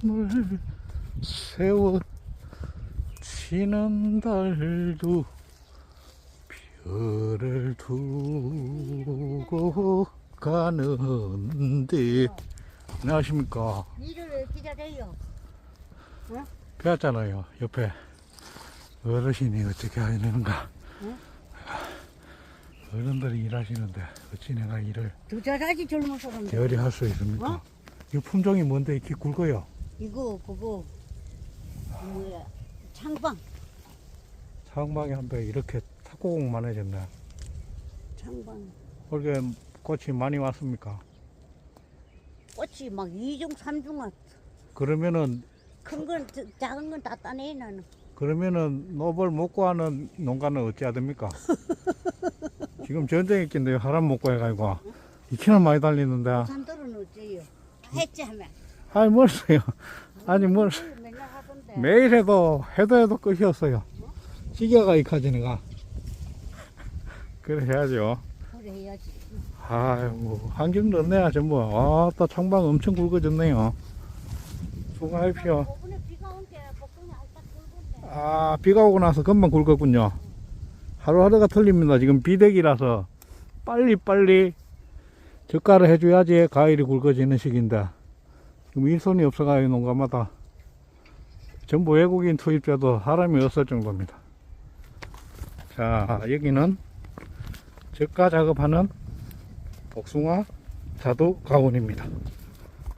밤을 세워 지는 달도 별을 두고 가는데 안녕하십니까 일을 기다려요. 배웠잖아요 옆에 어르신이 어떻게 하는가 응? 어른들이 일하시는데 어찌 내가 일을 두 자라지 사람들. 게을리 할수 있습니까 어? 이 품종이 뭔데 이렇게 굵어요 이거 그거 뭐야 창방 상방에 한배 이렇게 탁구공만해졌네 창방 올게 꽃이 많이 왔습니까 꽃이 막 이중 삼중 왔. 그러면은 큰건 작은 건 다 따내 나는. 그러면은 노벌 먹고 하는 농가는 어찌해야 됩니까? 지금 전쟁이 낀데요. 사람 먹고 해가지고. 이키나 많이 달리는데. 산들은 어째요? 했지 하면. 아니, 멀었어요. 아니, 멀 맨날 하던데. 매일 해도, 해도 해도 끝이 없어요. 시계가 이카지, 내가. 그래 해야죠. 그래 해야지. 아이고, 한경 넣네요, 전부. 아, 또 창방 엄청 굵어졌네요. 수고하십시오. 저번에 비가 온게 복근이 알딱 굵은데. 아, 비가 오고 나서 금방 굵었군요. 하루하루가 틀립니다. 지금 비대기라서 빨리 빨리 젓가를 해줘야지 과일이 굵어지는 시기인데 지금 일손이 없어가지고 농가마다 전부 외국인 투입돼도 사람이 없을 정도입니다. 자, 여기는 젓가 작업하는 복숭아 자두 가온입니다.